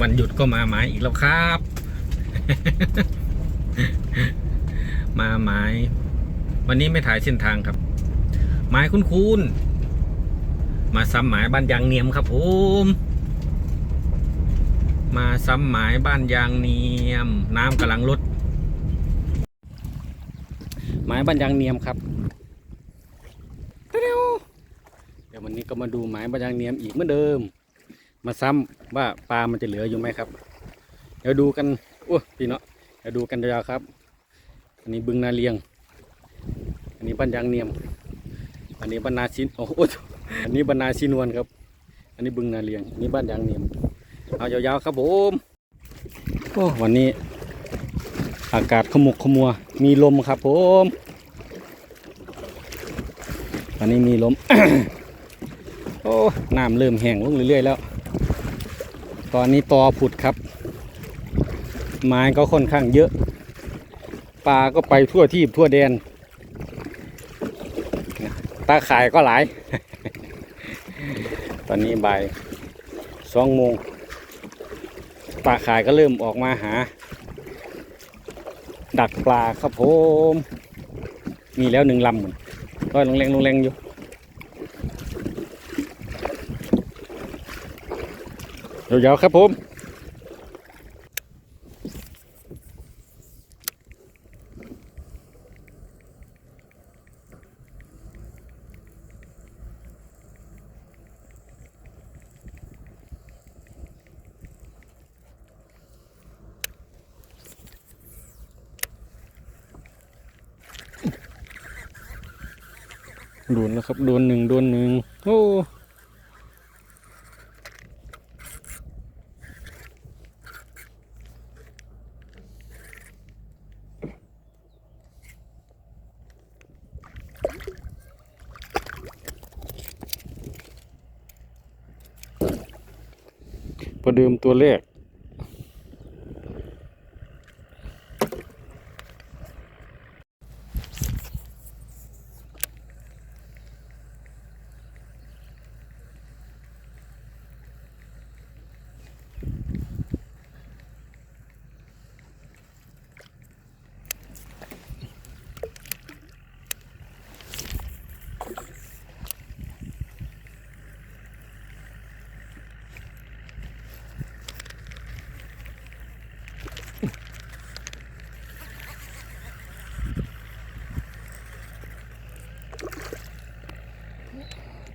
วันหยุดก็มาหมายอีกแล้วครับ มาหมาย วันนี้ไม่ถ่ายเส้นทางครับ หมายคุ้นคุ้นๆ มาซ้ำหมายบ้านยางเนียมครับผมมาซ้ำหมายบ้านยางเนียม น้ำกำลังลดหมายบ้านยางเนียมครับเร็วเดี๋ยววันนี้ก็มาดูหมายบ้านยางเนียมอีกเหมือนเดิม มาซ้ำว่าปลามันจะเหลืออยู่ไหมครับ เดี๋ยวดูกันโอ้พี่เนาะเดี๋ยวดูกันยาวๆครับ อันนี้บึงนาเลียง อันนี้บ้านยางเนียม อันนี้บ้านนาชินโอ้โหอันนี้บ้านนาชินวนครับ อันนี้บึงนาเลียงอันนี้บ้านยางเนียม เอายาวๆครับผมโอ้วันนี้ อากาศขมุกขมัว มีลมครับผมวันนี้มีลม โอ้น้ำเริ่มแห้งลงเรื่อยๆแล้ว ตอนนี้ตอผุดครับ ไม้ก็ค่อนข้างเยอะ ปลาก็ไปทั่วที่ทั่วแดน ตาข่ายก็หลาย ตอนนี้บ่ายสองโมงปลาข่ายก็เริ่มออกมาหา ดักปลาครับผม มีแล้วหนึ่งลำเหมือนก็ลงแรงลงแรงอยู่ ยาวๆครับผมโดนแล้วครับ โดนหนึ่งโดนหนึ่งโอ้ ประเดิมตัวแรก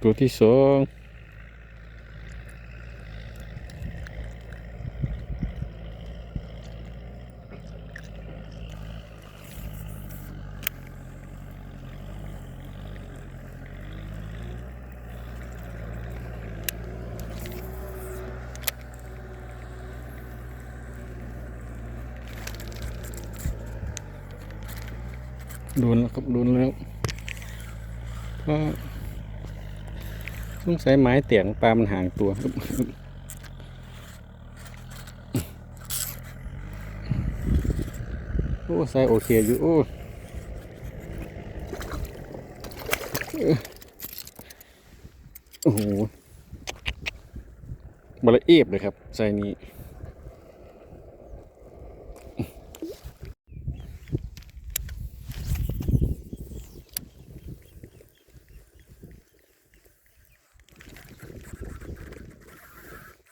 ตัวที่สองโดนแล้วครับโดนแล้วก็ สงสัยไม้เตียงปลามันห่างตัวโอ้ใส่โอเคอยู่ โอ้โอ้โหบละเอียบเลยครับ ใส่นี้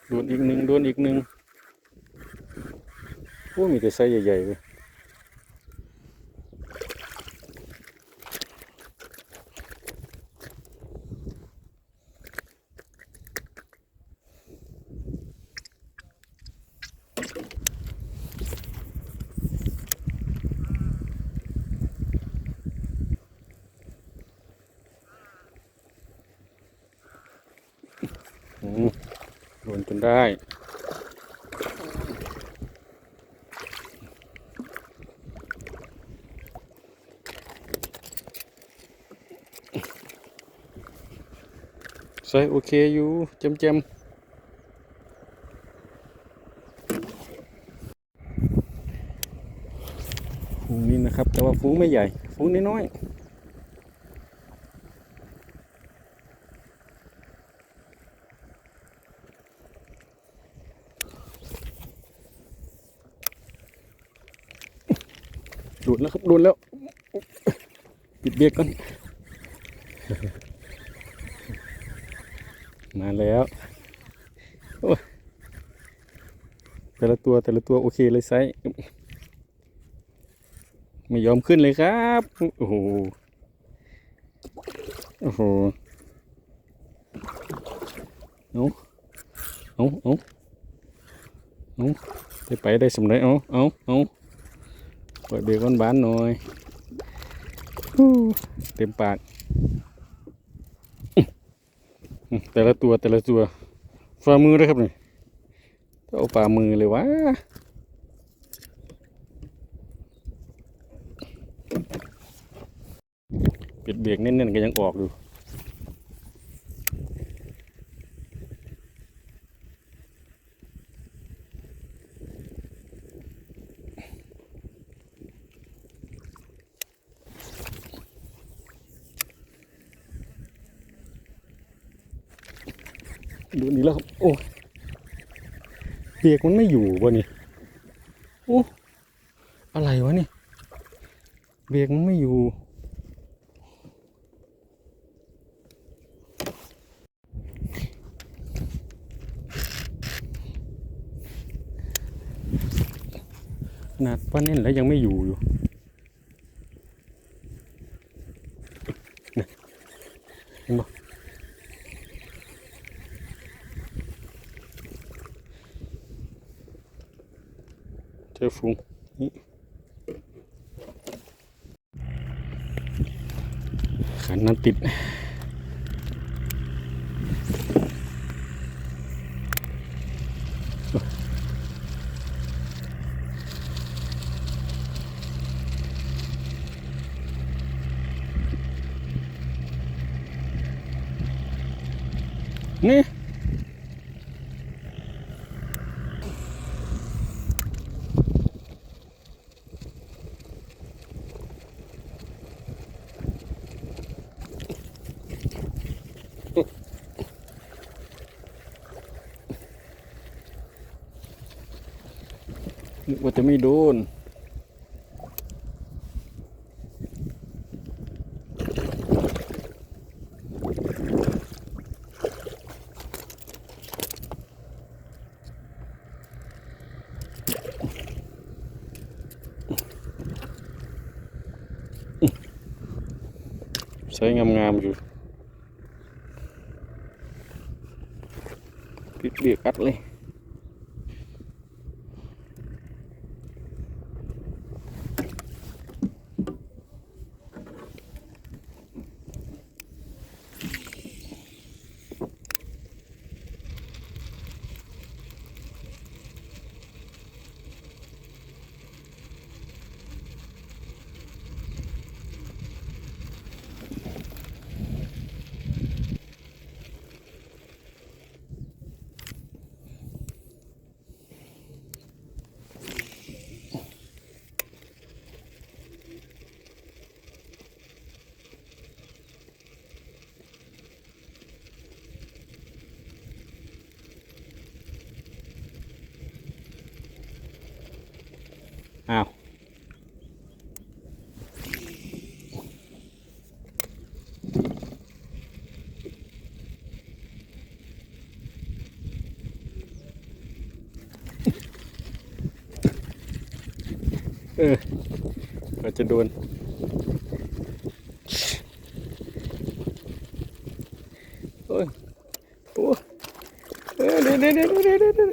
โดนอีกหนึ่งโดนอีก หนึ่งโอ้มีแต่ไซส์ใหญ่ๆเลยโดนจนได้ วยโอเคอยู่เจมเจมฝูงนี้นะครับ แต่ว่าฟูงไม่ใหญ่ฟูงน้อยโดนแล้วครับโดนแล้ว ปิดเบรกก่อน มาแล้วแต่ละตัวแต่ละตัวโอเคเลยไซส์ไม่ยอมขึ้นเลยครับ โอ้โห โอ้โหเอาเอาเอาเอาจะไปได้สำเร็จเอาเอาเอาเปิดเบรกบ้านๆหน่อย เต็มปาก แต่ละตัวแต่ละตัวฝ่ามือด้วยครับนี่เอาฝ่ามือเลยวะปิดเบรกแน่นๆก็ยังออกอยู่ ดูนี่แล้วครับโอ้เบรกมันไม่อยู่วะนี่โอ้อะไรวะนี่เบรกมันไม่อยู่ขนาดว่าแน่นแล้วยังไม่อยู่อยู่น่ะเห็นบ่เจอฟูงนี่ ขันน้ำติด นี่ นึกว่าจะไม่โดนใช้งามๆอยู่ปิดเบียกอัดเลย จะโดน โอ้ยโอ้ยเดี๋ยวเดี๋ยวเดี๋ยวเดี๋ยวเดี๋ยวเดี๋ยว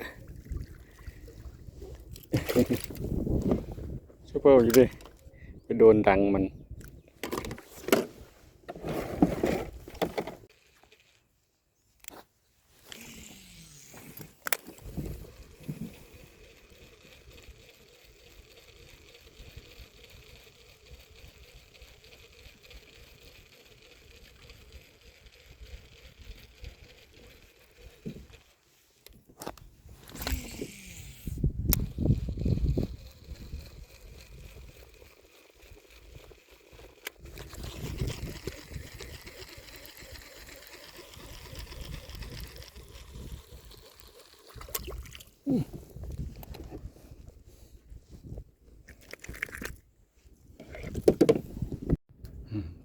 ช่วยเปล่าอยู่ดิไปโดนดังมัน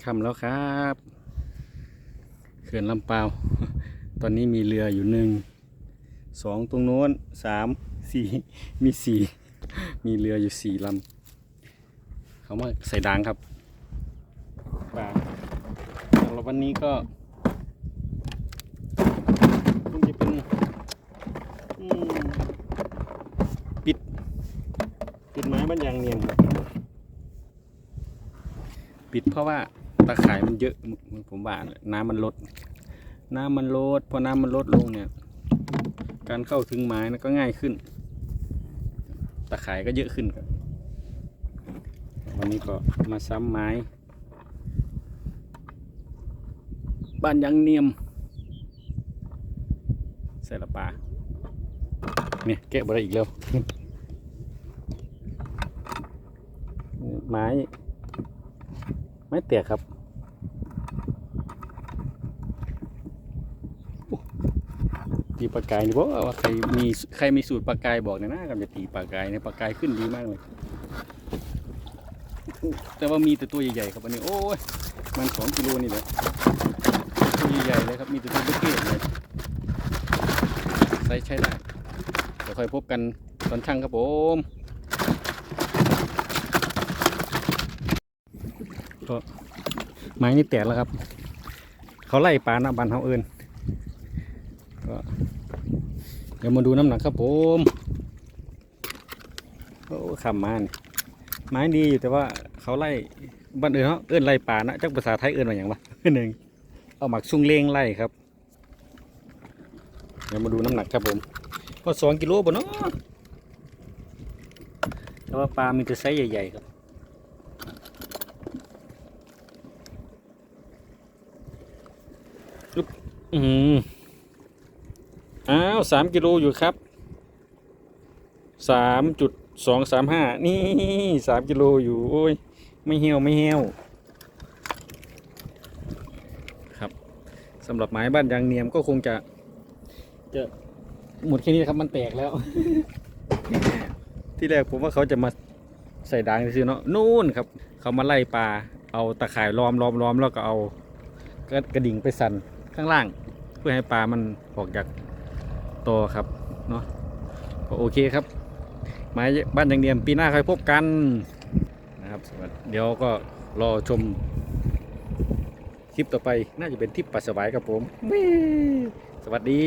ค่ำแล้วครับเขื่อนลำเปาวตอนนี้มีเรืออยู่หนึ่งสองตรงโน้นสามสี่มีสี่มีเรืออยู่สี่ลำเขามาใส่ดังครับปลาสำหรับวันนี้ก็คงจะเป็นปิด ปิดไม้บรรยางเนียนครับปิดเพราะว่า ตะข่ายมันเยอะผมว่าน้ำมันลด น้ำมันลดพอน้ำมันลดลงเนี่ย การเข้าถึงไม้นะก็ง่ายขึ้น ตะข่ายก็เยอะขึ้นครับวันนี้ก็มาซ้ำไม้บ้านยังเนียมใส่ละปลาเนี่ยแกะบได้อีกแล้วไม้ ไม้เตียครับโอ้ ตีปลากายนี่บอกว่าใครมีใครมีสูตรปลากายบอกน่ยนะกับจะตีปลากายเนี่ยปลากายขึ้นดีมากเลย แต่ว่ามีแต่ตัวใหญ่ๆครับอันนี้โอ้ยมันสองกิโลนี่แหละตัวใหญ่ๆเลยครับมีแต่ตัวเล็กๆเลยใช้ใช้ได้เดี๋ยวค่อยพบกันตอนช่างครับผมก็ไม้นี่แตกแล้วครับ เขาไล่ปลาหน้าบ้านเขาเอินก็ ดี๋ยวมาดูน้ำหนักครับผมโอ้ขำมานไม้ดีอยู่แต่ว่าเขาไล่บ้านอื่นเขาเอินไล่ปลานะจักภาษาไทยเอินว่าอย่างวะหนึ่งเอาหมักซุ่งเลงไล่ครับ เดี๋ยวมาดูน้ำหนักครับผมก็สองกิโลบ่เนาะแต่ว่าปลามีแต่ไซส์ใหญ่ ๆ ครับอืม อ้าวสามกิโลอยู่ครับสามจุดสองสามห้านี่สามกิโลอยู่โอ้ยไม่เหี่ยวไม่เหี่ยวครับสำหรับไม้บ้านยางเนียมก็คงจะ จะหมดแค่นี้ครับมันแตกแล้ว ที่แรกผมว่าเขาจะมาใส่ดางซื้อเนาะนู่นครับ เขามาไล่ปลาเอาตะข่ายล้อมล้อมล้อมแล้วก็เอากระกระดิ่งไปสั่นข้างล่าง เพื่อให้ปลามันออกจาก ตอครับเนาะก็โอเคครับไม้บ้านอย่างเดียมปีหน้าค่อยพบกันนะครับเดี๋ยวก็รอชมคลิปต่อไปน่าจะเป็นทริปปัสสาวะครับผม สวัสดี